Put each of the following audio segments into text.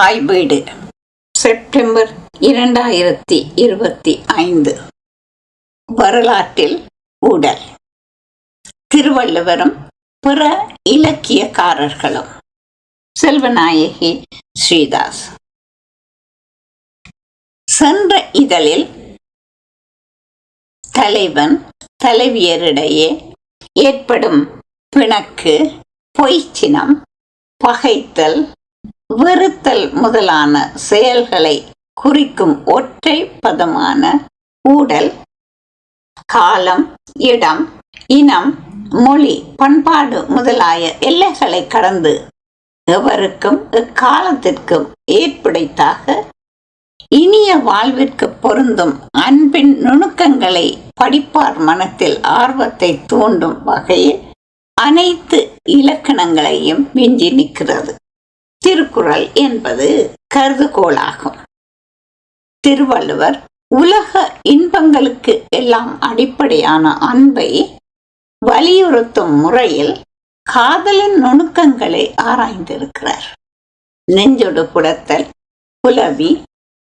தாய் வீடு. செப்டம்பர் இரண்டாயிரத்தி இருபத்தி ஐந்து. வரலாற்றில் ஊடல் திருவள்ளுவரும் பிற இலக்கியக்காரர்களும். செல்வநாயகி ஸ்ரீதாஸ். சென்ற இதழில் தலைவன் தலைவியரிடையே ஏற்படும் பிணக்கு பொய்ச்சினம் பகைத்தல் வெறுத்தல் முதலான செயல்களை குறிக்கும் ஒற்றை பதமான ஊடல் காலம் இடம் இனம் மொழி பண்பாடு முதலாய எல்லைகளை கடந்து எவருக்கும் எக்காலத்திற்கும் ஏற்புடைத்தாக இனிய வாழ்விற்கு பொருந்தும் அன்பின் நுணுக்கங்களை படிப்பார் மனத்தில் ஆர்வத்தை தூண்டும் வகையில் அனைத்து இலக்கணங்களையும் விஞ்சி நிற்கிறது. திருக்குறள் என்பது கருதுகோளாகும். திருவள்ளுவர் உலக இன்பங்களுக்கு எல்லாம் அடிப்படையான அன்பை வலியுறுத்தும் முறையில் காதலின் நுணுக்கங்களை ஆராய்ந்திருக்கிறார். நெஞ்சொடு புடத்தல் புலவி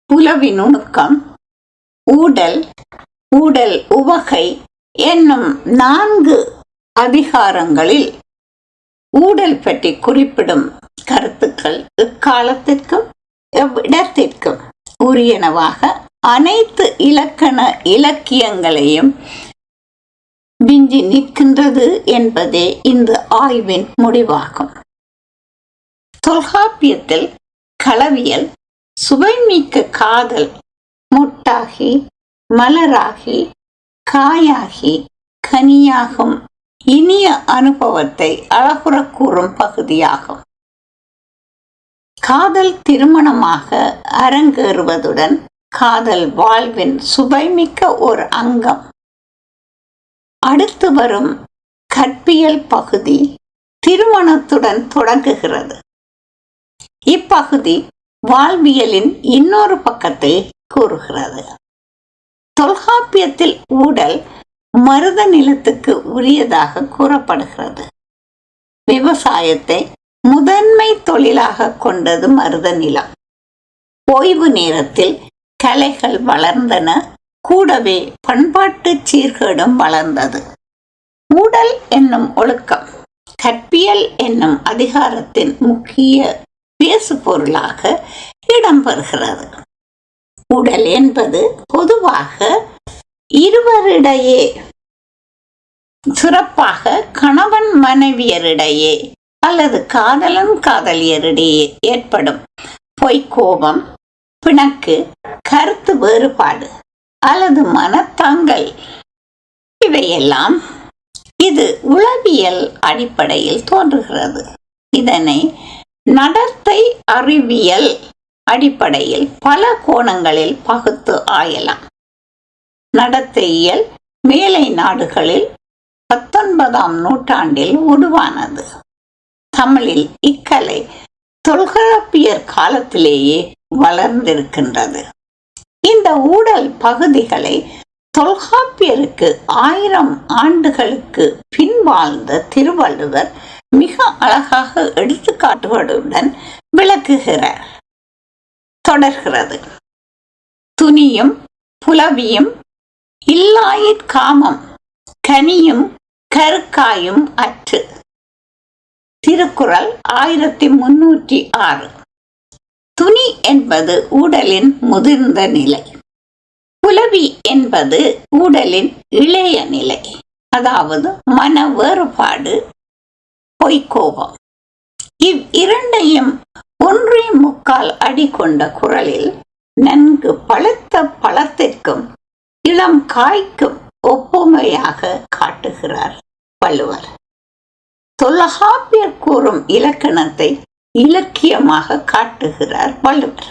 புலவி நுணுக்கம் ஊடல் ஊடல் உவகை என்னும் நான்கு அதிகாரங்களில் ஊடல் பற்றி குறிப்பிடும் கருத்துக்கள் இக்காலத்திற்கும் எவ்விடத்திற்கும் உரியனவாக அனைத்து இலக்கண இலக்கியங்களையும் விஞ்சி நிற்கின்றது என்பதே இந்த ஆய்வின் முடிவாகும். தொல்காப்பியத்தில் களவியல் சுவைமிக்க காதல் முட்டாகி மலராகி காயாகி கனியாகும் இனிய அனுபவத்தை அழகுற கூறும் பகுதியாகும். காதல் திருமணமாக அரங்கேறுவதுடன் காதல் வாழ்வின் சுவைமிக்க ஒரு அங்கம். அடுத்து வரும் கற்பியல் பகுதி திருமணத்துடன் தொடங்குகிறது. இப்பகுதி வாழ்வியலின் இன்னொரு பக்கத்தை கூறுகிறது. தொல்காப்பியத்தில் ஊடல் மருத நிலத்துக்கு உரியதாக கூறப்படுகிறது. விவசாயத்தை முதன்மை தொழிலாக கொண்டது மருத நிலம். ஓய்வு நேரத்தில் கலைகள் வளர்ந்தன கூடவே பண்பாட்டு சீர்கேடும் வளர்ந்தது. ஊடல் என்னும் ஒழுக்கம் கற்பியல் என்னும் அதிகாரத்தின் முக்கிய பேசு பொருளாக இடம்பெறுகிறது. உடல் என்பது பொதுவாக இருவரிடையே சிறப்பாக கணவன் மனைவியரிடையே அல்லது காதலன் காதலியரிடையே ஏற்படும் பொய்க்கோபம் பிணக்கு கருத்து வேறுபாடு அல்லது மனத்தாங்கல் இவையெல்லாம் இது உளவியல் அடிப்படையில் தோன்றுகிறது. இதனை நடத்தை அறிவியல் அடிப்படையில் பல கோணங்களில் பகுத்து ஆயலாம். நடத்தையியல் மேலை நாடுகளில் பத்தொன்பதாம் நூற்றாண்டில் உருவானது. தமிழில் இக்கலை தொல்காப்பியர் காலத்திலேயே வளர்ந்திருக்கின்றது. இந்த ஊடல் பகுதிகளை தொல்காப்பியருக்கு ஆயிரம் ஆண்டுகளுக்கு பின் வாழ்ந்த திருவள்ளுவர் மிக அழகாக எடுத்துக்காட்டுவதுடன் விளக்குகிறார். தொடர்கிறது. துணியும் புலவியும் இல்லாயிற் காமம் கனியும் கருக்காயும் அற்று. திருக்குறள் ஆயிரத்தி முன்னூற்றி ஆறு. துணி என்பது ஊடலின் முதிர்ந்த நிலை. புலவி என்பது ஊடலின் இளைய நிலை. அதாவது மன வேறுபாடு பொய்க்கோபம் இவ் இரண்டையும் ஒன்றே முக்கால் அடி கொண்ட குரலில் நன்கு பழுத்த பழத்திற்கும் இளம் காய்க்கும் ஒப்புமையாக காட்டுகிறார் வள்ளுவர். தொல்காப்பியர் கூறும் இலக்கணத்தை இலக்கியமாக காட்டுகிறார் வள்ளுவர்.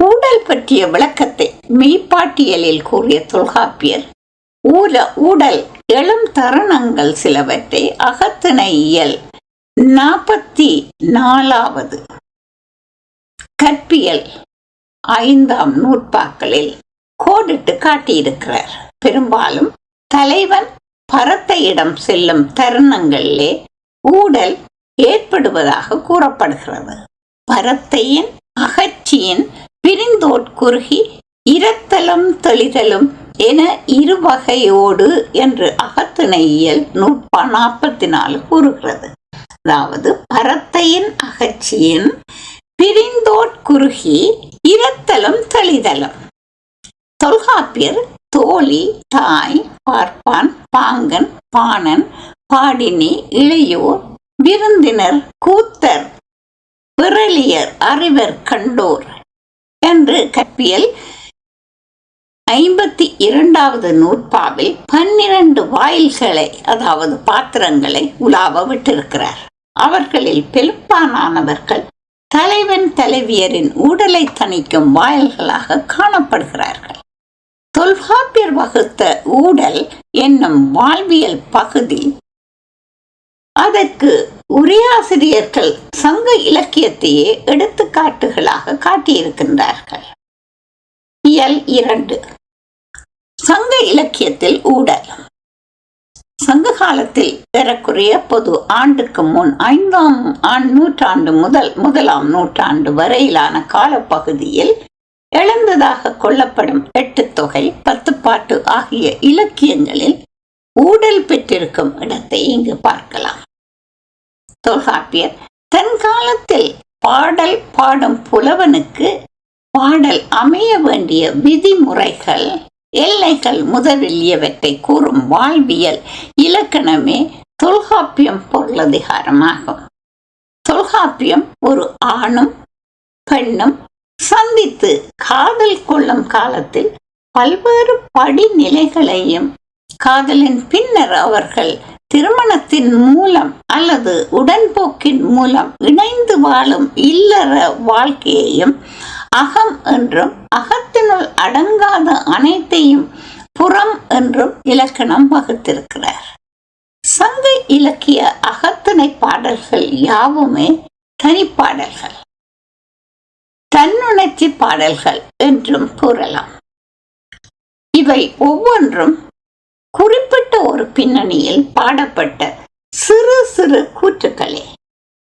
ஊடல் பற்றிய விளக்கத்தை மெய்ப்பாட்டியலில் கூறிய தொல்காப்பியர் ஊர ஊடல் எழும் தருணங்கள் சிலவற்றை அகத்திணையியல் நாற்பத்தி நாலாவது கற்பியல் ஐந்தாம் நூற்பாக்களில் கோடிட்டு காட்டியிருக்கிறார். பெரும்பாலும் தலைவன் பரத்தையிடம் செல்லும் தருணங்களிலே ஊடல் ஏற்படுவதாக கூறப்படுகிறது. பரத்தையின் அகற்றியின் பிரிந்தோட்குறுகி இரத்தலும் தெளிதலும் என இருவகையோடு என்று அகத்திணையியல் நூற்பா நாற்பத்தி நாலு கூறுகிறது. அதாவது பரத்தையின் அகற்றியின் பிரிந்தோட்குறுகி இரத்தலும் தெளிதலும். தொல்காப்பியர் தோழி தாய் பார்ப்பான் பாங்கன் பாணன் பாடினி இளையோர் விருந்தினர் கூத்தர் விரலியர் அறிவர் கண்டோர் என்று கற்பியல் ஐம்பத்தி இரண்டாவது நூற்பாவில் பன்னிரண்டு வாயில்களை அதாவது பாத்திரங்களை உலாவ விட்டிருக்கிறார். அவர்களில் பெரும்பாலானவர்கள் தலைவன் தலைவியரின் உடலை தணிக்கும் வாயில்களாக காணப்படுகிறார்கள். தொல்காப்பியர் வகுத்த ஊடல் என்னும் வாழ்வியல் பகுதி. அதற்கு உரையாசிரியர்கள் சங்க இலக்கியத்தையே எடுத்துக்காட்டுகளாக காட்டியிருக்கின்றார்கள். இயல் இரண்டு. சங்க இலக்கியத்தில் ஊடல். சங்க காலத்தில் ஏறக்குறைய பொது ஆண்டுக்கு முன் ஐந்தாம் ஆண் நூற்றாண்டு முதல் முதலாம் நூற்றாண்டு வரையிலான காலப்பகுதியில் எழுந்ததாக கொள்ளப்படும் எட்டு தொகை பத்து பாட்டு ஆகிய இலக்கியங்களில் ஊடல் பெற்றிருக்கும் இடத்தை இங்கு பார்க்கலாம். தொல்காப்பியர் தன் காலத்தில் பாடல் பாடும் புலவனுக்கு பாடல் அமைய வேண்டிய விதிமுறைகள் எல்லைகள் முதலியவற்றை கூறும் வாழ்வியல் இலக்கணமே தொல்காப்பியம் பொருளதிகாரமாகும் தொல்காப்பியம் ஒரு ஆணும் பெண்ணும் சந்தித்து காதல் கொள்ளும் காலத்தில் பல்வேறு படிநிலைகளையும் காதலின் பின்னர் அவர்கள் திருமணத்தின் மூலம் அல்லது உடன்போக்கின் மூலம் இணைந்து வாழும் இல்லற வாழ்க்கையையும் அகம் என்றும் அகத்தினுள் அடங்காத அனைத்தையும் புறம் என்றும் இலக்கணம் வகுத்திருக்கிறார் சங்க இலக்கிய அகத்திணை பாடல்கள் யாவுமே தனிப்பாடல்கள். தன்னுணர்ச்சி பாடல்கள் என்றும் கூறலாம். இவை ஒவ்வொன்றும் குறிப்பிட்ட ஒரு பின்னணியில் பாடப்பட்ட சிறு சிறு கூற்றுக்களே.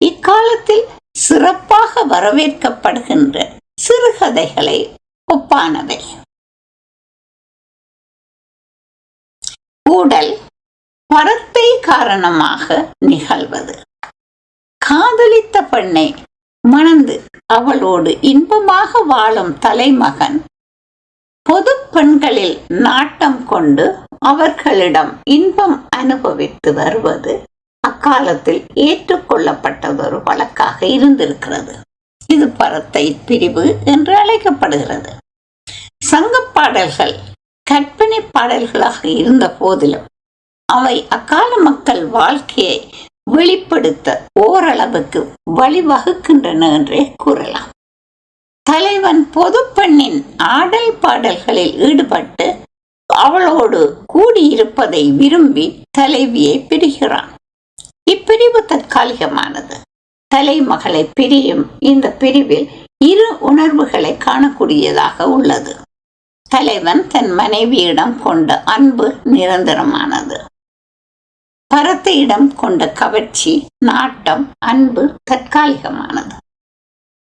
இக்காலத்தில் சிறப்பாக வரவேற்கப்படுகின்ற சிறுகதைகளை ஒப்பானவை. ஊடல் பரத்தை காரணமாக நிகழ்வது. காதலித்த பெண்ணை மணந்து அவளோடு இன்பமாக வாழும் தலைமகன். பொது பெண்களில் நாட்டம் கொண்டு அவர்களிடம் இன்பம் அனுபவித்து வருவது அக்காலத்தில் ஏற்றுக்கொள்ளப்பட்டதொரு வழக்காக இருந்திருக்கிறது. இது பரத்தை பிரிவு என்று அழைக்கப்படுகிறது. சங்க பாடல்கள் கற்பனை பாடல்களாக இருந்த போதிலும் அவை அக்கால மக்கள் வாழ்க்கையை வெளிப்படுத்த ஓரளவுக்கு வழிவகுக்கின்றன என்றே கூறலாம். தலைவன் பொதுப்பெண்ணின் ஆடல் பாடல்களில் ஈடுபட்டு அவளோடு கூடியிருப்பதை விரும்பி தலைவியை பிரிகிறான். இப்பிரிவு தற்காலிகமானது. தலைமகளை பிரியும் இந்த பிரிவில் இரு உணர்வுகளை காணக்கூடியதாக உள்ளது. தலைவன் தன் மனைவியிடம் கொண்ட அன்பு நிரந்தரமானது. பரத்தையிடம் கொண்ட கவர்ச்சி நாட்டம் அன்பு தற்காலிகமானது.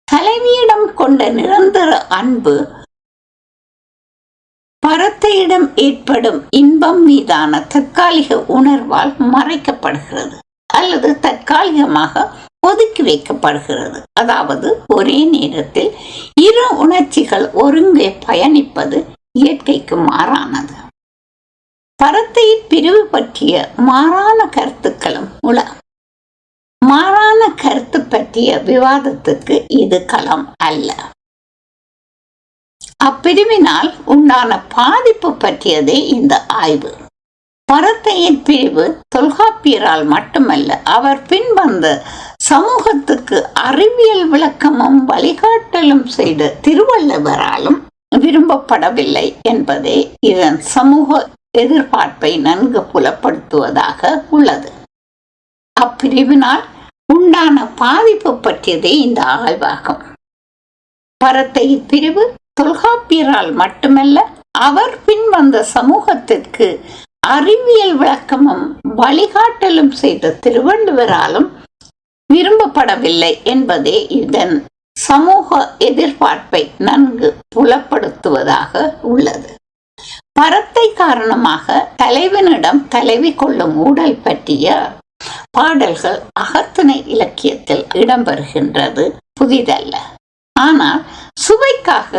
தலைவியிடம் கொண்ட நிரந்தர அன்பு பரத்தையிடம் ஏற்படும் இன்பம் மீதான தற்காலிக உணர்வால் மறைக்கப்படுகிறது அல்லது தற்காலிகமாக ஒதுக்கி வைக்கப்படுகிறது. அதாவது ஒரே நேரத்தில் இரு உணர்ச்சிகள் ஒருங்கே பயணிப்பது இயற்கைக்கு மாறானது. பரத்தையின் பிரிவு பற்றிய மாறான கருத்துக்களும் உல மாறான கருத்து பற்றிய விவாதத்துக்கு இது களம் அல்ல. அப்பிரிவினால் உண்டான பாதிப்பு பற்றியதே இந்த ஆய்வு. பரத்தையின் பிரிவு தொல்காப்பியரால் மட்டுமல்ல அவர் பின்வந்த சமூகத்துக்கு அறிவியல் விளக்கமும் வழிகாட்டலும் செய்த திருவள்ளுவராலும் விரும்பப்படவில்லை என்பதே இதன் சமூக எதிர்பார்ப்பை நன்கு புலப்படுத்துவதாக உள்ளது. அப்பிரிவினால் உண்டான பாதிப்பு பற்றியதே இந்த ஆய்வாகும். பரத்தை பிரிவு தொல்காப்பியரால் மட்டுமல்ல அவர் பின்வந்த சமூகத்திற்கு அறிவியல் விளக்கமும் வழிகாட்டலும் செய்த திருவள்ளுவராலும் விரும்பப்படவில்லை என்பதே இதன் சமூக எதிர்பார்ப்பை நன்கு புலப்படுத்துவதாக உள்ளது. மரத்தை காரணமாக தலைவனிடம் தலைவி கொள்ளும் ஊடல் பற்றிய பாடல்கள் அகத்துணை இலக்கியத்தில் இடம்பெறுகின்றது. புதிதல்ல. ஆனால் சுவைக்காக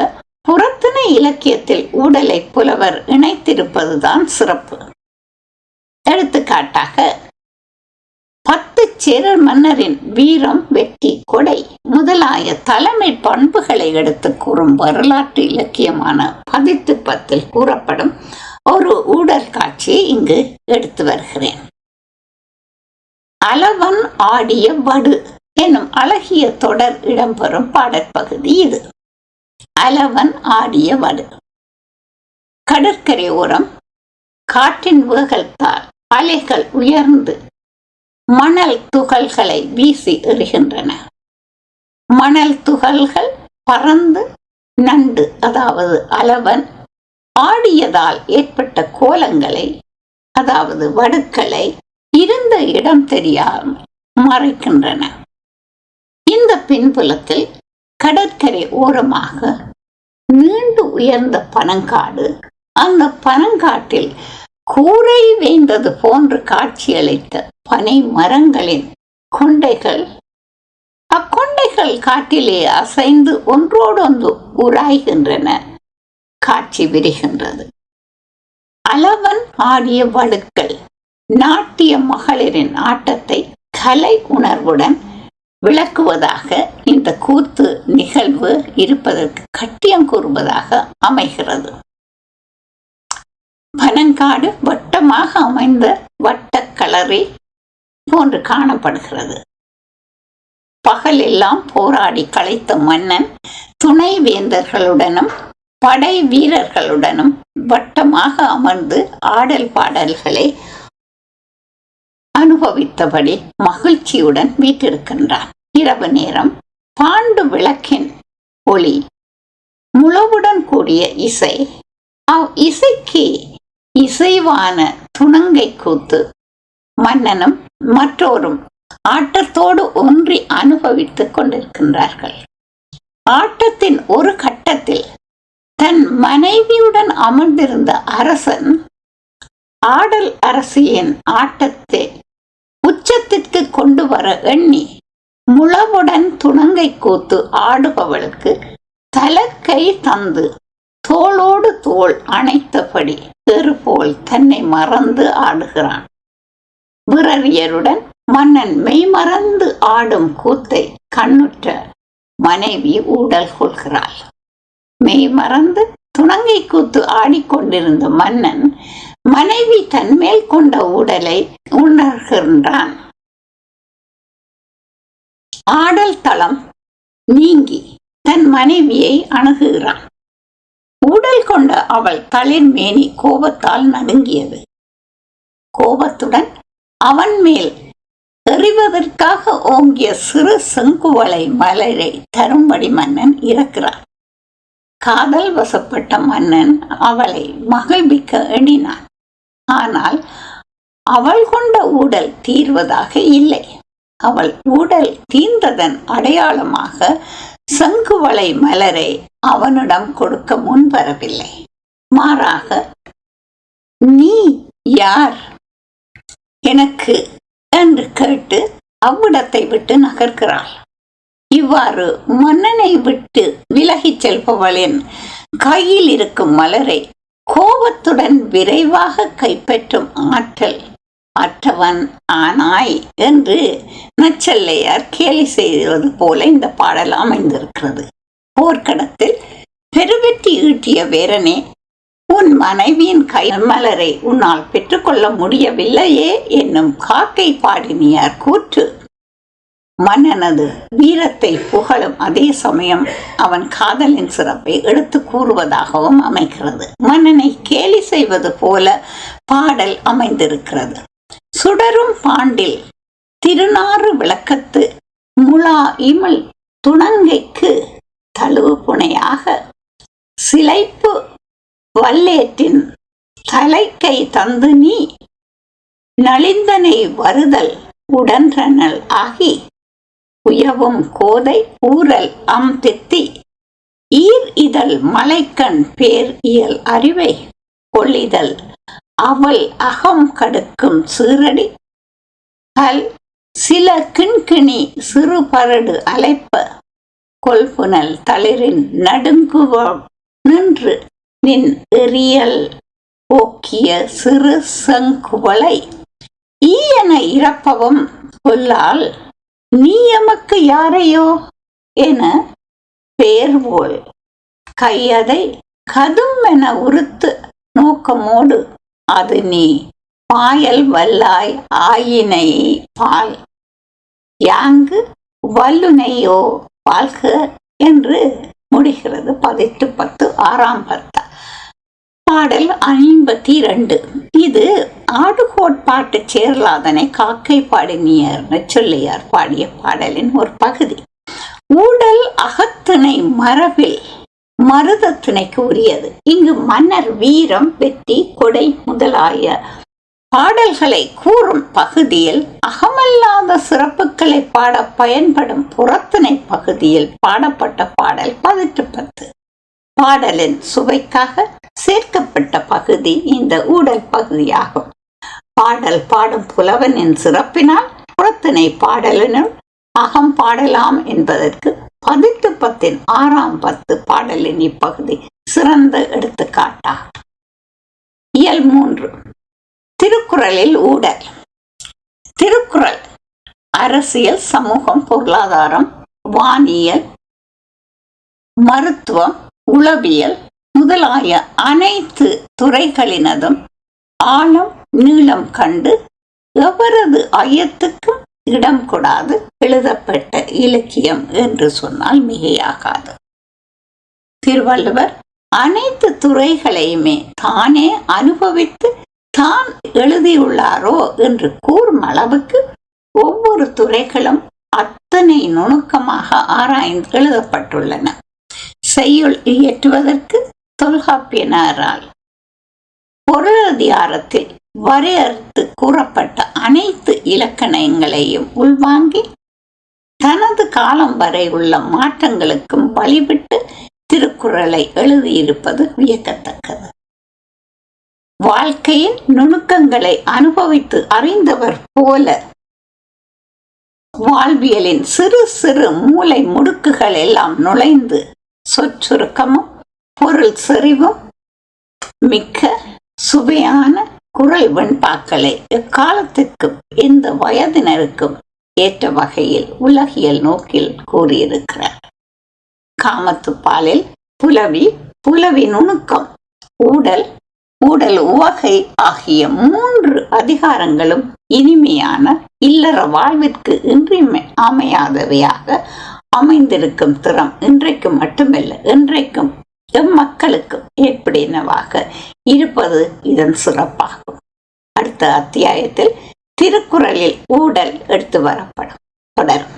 புறத்தினை இலக்கியத்தில் ஊடலை புலவர் இணைத்திருப்பதுதான் சிறப்பு. எடுத்துக்காட்டாக சேரர் மன்னரின் வீரம் வெற்றி கொடை முதலாய தலைமை பண்புகளை எடுத்து கூறும் வரலாற்று இலக்கியமான பதித்து பத்தில் கூறப்படும் ஒரு ஊடல் காட்சியை இங்கு எடுத்து வருகிறேன். அளவன் ஆடிய வடு எனும் அழகிய தொடர் இடம்பெறும் பாடற்பகுதி இது. அளவன் ஆடிய வடு கடற்கரை ஓரம். காற்றின் வேகத்தால் அலைகள் உயர்ந்து மணல் துகள்களை வீசி எறிகின்றன. மணல் துகள்கள் பறந்து நண்டு அதாவது அளவன் ஆடியதால் ஏற்பட்ட கோலங்களை அதாவது வடுக்களை இருந்த இடம் தெரியாமல் மறைக்கின்றன. இந்த பின்புலத்தில் கடற்கரை ஓரமாக நீண்டு உயர்ந்த பனங்காடு அந்த பனங்காட்டில் கூரை வேந்தது போன்று காட்சியளித்த பனை மரங்களின் கொண்டைகள். அக்கொண்டைகள் காட்டிலே அசைந்து ஒன்றோடொன்று உராய்கின்றன. காட்சி விரிகின்றது. அளவன் ஆடிய வடுக்கள் நாட்டிய மகளிரின் ஆட்டத்தை கலை உணர்வுடன் விளக்குவதாக இந்த கூத்து நிகழ்வு இருப்பதற்கு கட்டியம் கூறுவதாக அமைகிறது. பனங்காடு வட்டமாக அமைந்த வட்ட கலரை போன்று காணப்படுகிறது. பகலெல்லாம் போராடி களைத்த மன்னன் துணை வேந்தர்களுடனும் படை வீரர்களுடனும் வட்டமாக அமர்ந்து ஆடல் பாடல்களை அனுபவித்தபடி மகிழ்ச்சியுடன் வீட்டிருக்கின்றான் இரவு நேரம் பாண்டு விளக்கின் ஒளி முழவுடன் கூடிய இசை. அவ் இசைக்கு இசைவான துணங்கை கூத்து. மன்னனும் மற்றோரும் ஆட்டத்தோடு ஒன்றி அனுபவித்துக் கொண்டிருக்கின்றார்கள். ஆட்டத்தின் ஒரு கட்டத்தில் தன் மனைவியுடன் அமர்ந்திருந்த அரசன் ஆடல் அரசியின் ஆட்டத்தை உச்சத்திற்கு கொண்டு வர எண்ணி முழவுடன் துணங்கை கூத்து ஆடுபவளுக்கு தலக்கை தந்து தோளோடு தோள் அணைத்தபடி போல் தன்னை மறந்து ஆடுகிறான். பிறவியருடன் மன்னன் மெய்மறந்து ஆடும் கூத்தை கண்ணுற்ற மனைவி ஊடல் கொள்கிறாள். மெய்மறந்து துணங்கை கூத்து ஆடிக்கொண்டிருந்த மன்னன் மனைவி தன்மேல் கொண்ட உடலை உணர்கின்றான். ஆடல் தளம் நீங்கி தன் மனைவியை அணுகுகிறான். உடல் கொண்ட அவள் தளிர் மேனி கோபத்தால் நடுங்கியது. கோபத்துடன் அவன் மேல் எறிவதற்காக ஓங்கிய சிறு செங்குவளை மலரை தரும்படி மன்னன் இறக்கிறார் காதல் வசப்பட்ட மன்னன் அவளை மகிழ்விக்க எண்ணினான். ஆனால் அவள் கொண்ட ஊடல் தீர்வதாக இல்லை. அவள் ஊடல் தீர்ந்ததன் அடையாளமாக சங்குவளை மலரை அவனிடம் கொடுக்க முன்வரவில்லை. மாறாக நீ யார்? எனக்கு என்று கேட்டு அவ்விடத்தை விட்டு நகர்கிறாள். இவ்வாறு மன்னனை விட்டு விலகிச் செல்பவளின் கையில் இருக்கும் மலரை கோபத்துடன் விரைவாக கைப்பற்றும் ஆற்றல் அற்றவன் ஆனாய் என்று நச்சல்லையார் கேலி செய்வது போல இந்த பாடல் அமைந்திருக்கிறது. போர்க்கடத்தில் பெருவெற்றி ஈட்டிய வீரனே உன் மனைவியின் கை மலரை உன்னால் பெற்றுக்கொள்ள முடியவில்லையே என்னும் காக்கை பாடினியார் கூற்று. மன்னனது வீரத்தை புகழும் அதே சமயம் அவன் காதலின் சிறப்பை எடுத்து கூறுவதாகவும் அமைகிறது. மன்னனை கேலி செய்வது போல பாடல் அமைந்திருக்கிறது. சுடரும் பாண்டில் திருநாறு விளக்கத்து முலா இமல் துணங்கைக்கு தழுவு புனையாக சிலைப்பு வல்லேற்றின் தலைக்கை தந்து நீ நலிந்தனை வருதல் உடன்றனல் ஆகி உயவும் கோதை ஊரல் அம் தித்தி ஈர் இதழ் மலைக்கண் பேர் இயல் அறிவை கொள்ளிதழ் அவள் அகம் கடுக்கும் சீரடி கல் சில கிண்கிணி சிறு பரடு அலைப்ப. கொல்புனல் தளிரின் நடுங்குவ நின்று நின் எரியல் போக்கிய சிறு செங்குவளை. ஈயன இறப்பவும் கொல்லால் நீ எமக்கு யாரையோ? என பேர்வோல் கையதை கதும் என உறுத்து நோக்கமோடு அது நீ பாயல் வல்லாய் ஆயினை பால். யாங்கு வல்லுனையோ வாழ்க என்று முடிகிறது பதிட்டு பத்து ஆறாம் பத்தா. பாடல் ஐம்பத்தி ரெண்டு. இது ஆடுகோட்பாட்டு சேர்லாதனை காக்கை பாடினியர் சொல்லியார் பாடிய பாடலின் ஒரு பகுதி. ஊடல் அகத்திணை மரபில் மருதத்துணைக்கு உரியது இங்கு மன்னர் வீரம் வெற்றி கொடை முதலாய பாடல்களை கூறும் பகுதியில் அகமல்லாத சிறப்புகளை பாட பயன்படும் புறத்திணை பகுதியில் பாடப்பட்ட பாடல் பதிட்டு பத்து பாடலின் சுவைக்காக சேர்க்கப்பட்ட பகுதி இந்த ஊடல் பகுதியாகும். பாடல் பாடும் புலவனின் சிறப்பினால் புறத்திணை பாடலினும் அகம் பாடலாம் என்பதற்கு பதிட்டு பத்தின் ஆறாம் பத்து பாடலின் இப்பகுதி சிறந்த எடுத்துக்காட்டாகும் இயல் மூன்று. திருக்குறளில் ஊடல். திருக்குறள். அரசியல் சமூகம் பொருளாதாரம் வானியல் மருத்துவம் உளவியல் முதலாய அனைத்து துறைகளினதும் ஆழம் நீளம் கண்டு எவரது ஐயத்துக்கும் இடம் கொடாது எழுதப்பட்ட இலக்கியம் என்று சொன்னால் மிகையாகாது. திருவள்ளுவர் அனைத்து துறைகளையுமே தானே அனுபவித்து தான் எழுதியுள்ளாரோ என்று கூறும் அளவுக்கு ஒவ்வொரு துறைகளும் அத்தனை நுணுக்கமாக ஆராய்ந்து எழுதப்பட்டுள்ளன. செய்யுள் இயற்றுவதற்கு தொல்காப்பியனாரால் பொருளதிகாரத்தில் வரையறுத்து கூறப்பட்ட அனைத்து இலக்கணங்களையும் உள்வாங்கி தனது காலம் வரை உள்ள மாற்றங்களுக்கும் வழிவிட்டு திருக்குறளை எழுதியிருப்பது வியக்கத்தக்கது. வாழ்க்கையின் நுணுக்கங்களை அனுபவித்து அறிந்தவர் போல வாழ்வியலின் சிறு சிறு மூளை முடுக்குகள் எல்லாம் நுழைந்து சொற்சுருக்கமும் பொருள் செறிவும் மிக்க சுவையான குரல் வெண்பாக்களை எக்காலத்திற்கும் இந்த வயதினருக்கும் ஏற்ற வகையில் உலகியல் நோக்கில் கூறியிருக்கிறார். காமத்துப்பாலில் புலவி புலவி நுணுக்கம் ஊடல் ஊடல் உவகை ஆகிய மூன்று அதிகாரங்களும் இனிமையான இல்லற வாழ்விற்கு இன்றியமை அமையாதவையாக அமைந்திருக்கும் திறம் இன்றைக்கு மட்டுமல்ல என்றைக்கும் எம்மக்களுக்கும் ஏற்படினவாக இருப்பது இதன் சிறப்பாகும். அடுத்த அத்தியாயத்தில் திருக்குறளில் ஊடல் எடுத்து வரப்படும். தொடரும்.